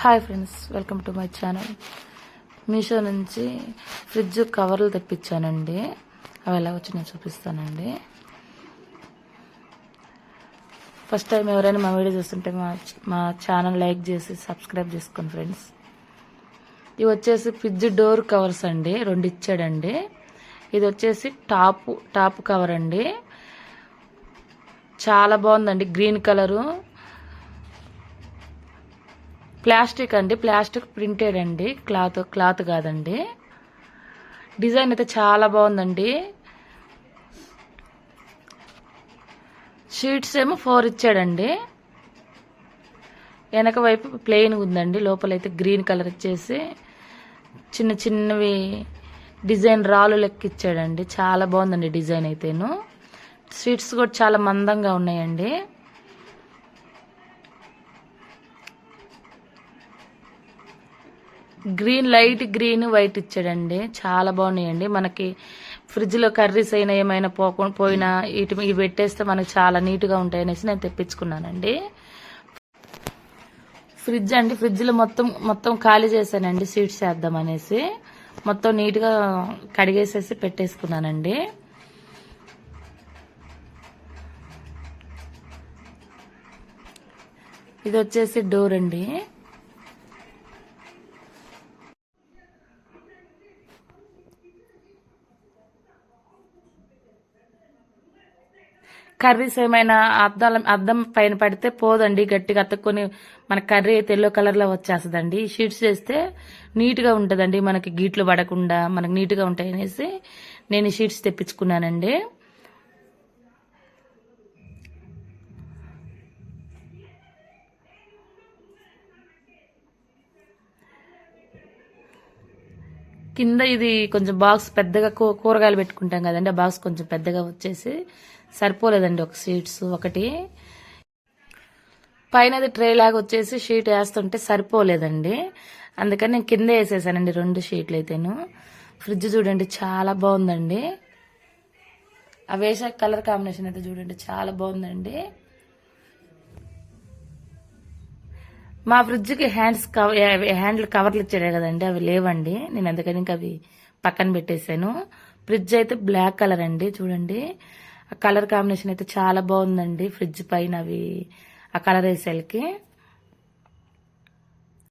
Hi friends welcome to my channel Meesho నుంచి fridge కవర్లు తెప్పించానండి. అవి ఎలా వచ్చి నేను చూపిస్తానండి. ఫస్ట్ టైం ఎవరైనా మా వీడియో చూస్తుంటే మా మా ఛానల్ లైక్ చేసి సబ్స్క్రైబ్ చేసుకోండి ఫ్రెండ్స్ ఇవి వచ్చేసి ఫ్రిడ్జ్ డోర్ కవర్స్ అండి. రెండు ఇచ్చాడండి. ఇది వచ్చేసి టాప్ టాప్ కవర్ అండి. చాలా బాగుందండి. గ్రీన్ కలరు ప్లాస్టిక్ అండి ప్లాస్టిక్ ప్రింటెడ్ అండి క్లాత్ క్లాత్ కాదండి. డిజైన్ అయితే చాలా బాగుందండి. షీట్స్ ఏమో ఫోర్ ఇచ్చాడండి. వెనక వైపు ప్లెయిన్ ఉందండి లోపలైతే గ్రీన్ కలర్ ఇచ్చేసి చిన్న చిన్నవి డిజైన్ రాళ్ళు లెక్క ఇచ్చాడండి చాలా బాగుందండి డిజైన్ అయితేను. స్వీట్స్ కూడా చాలా మందంగా ఉన్నాయండి. గ్రీన్ లైట్ గ్రీన్ వైట్ ఇచ్చాడండి. చాలా బాగున్నాయండి. మనకి ఫ్రిడ్జ్లో కర్రీస్ అయినా ఏమైనా పోకుండా పోయినా ఇటు ఇవి పెట్టేస్తే మనకి చాలా నీట్గా ఉంటాయి అనేసి నేను తెప్పించుకున్నానండి. ఫ్రిడ్జ్ అండి. ఫ్రిడ్జ్లో మొత్తం మొత్తం ఖాళీ చేశానండి. స్వీట్స్ వేద్దాం అనేసి. మొత్తం నీట్గా కడిగేసేసి పెట్టేసుకున్నానండి. ఇది వచ్చేసి డోర్ అండి. కర్రీస్ ఏమైనా అద్దాల అద్దం పైన పడితే పోదండి గట్టిగా అతుక్కొని మన కర్రీ అయితే ఎల్లో కలర్లో వచ్చేస్తుందండి. షీట్స్ చేస్తే నీట్గా ఉంటుందండి మనకి గీట్లు పడకుండా మనకు నీట్గా ఉంటాయనేసి ఉంటాయి అనేసి నేను షీట్స్ తెప్పించుకున్నానండి. కింద ఇది కొంచెం బాక్స్ పెద్దగా కూ- కూరగాయలు పెట్టుకుంటాం కదండి ఆ బాక్స్ కొంచెం పెద్దగా వచ్చేసి సరిపోలేదండి ఒక సీట్స్ ఒకటి. పైనది ట్రే లాగా వచ్చేసి షీట్ వేస్తుంటే సరిపోలేదండి. అందుకని నేను కింద వేసేసానండి రెండు షీట్లు అయితేను. ఫ్రిడ్జ్ చూడండి చాలా బాగుందండి. ఆ వేసే కలర్ కాంబినేషన్ అయితే చూడండి చాలా బాగుందండి. మా ఫ్రిడ్జ్కి హ్యాండ్స్ కవర్ హ్యాండిల్ కవర్లు ఇచ్చాడే కదండి అవి లేవండి. నేను అందుకని ఇంకా అవి పక్కన పెట్టేశాను. ఫ్రిడ్జ్ అయితే బ్లాక్ కలర్ అండి చూడండి. ఆ కలర్ కాంబినేషన్ అయితే చాలా బాగుందండి. ఫ్రిడ్జ్ పైన అవి ఆ కలర్ వేసేలకి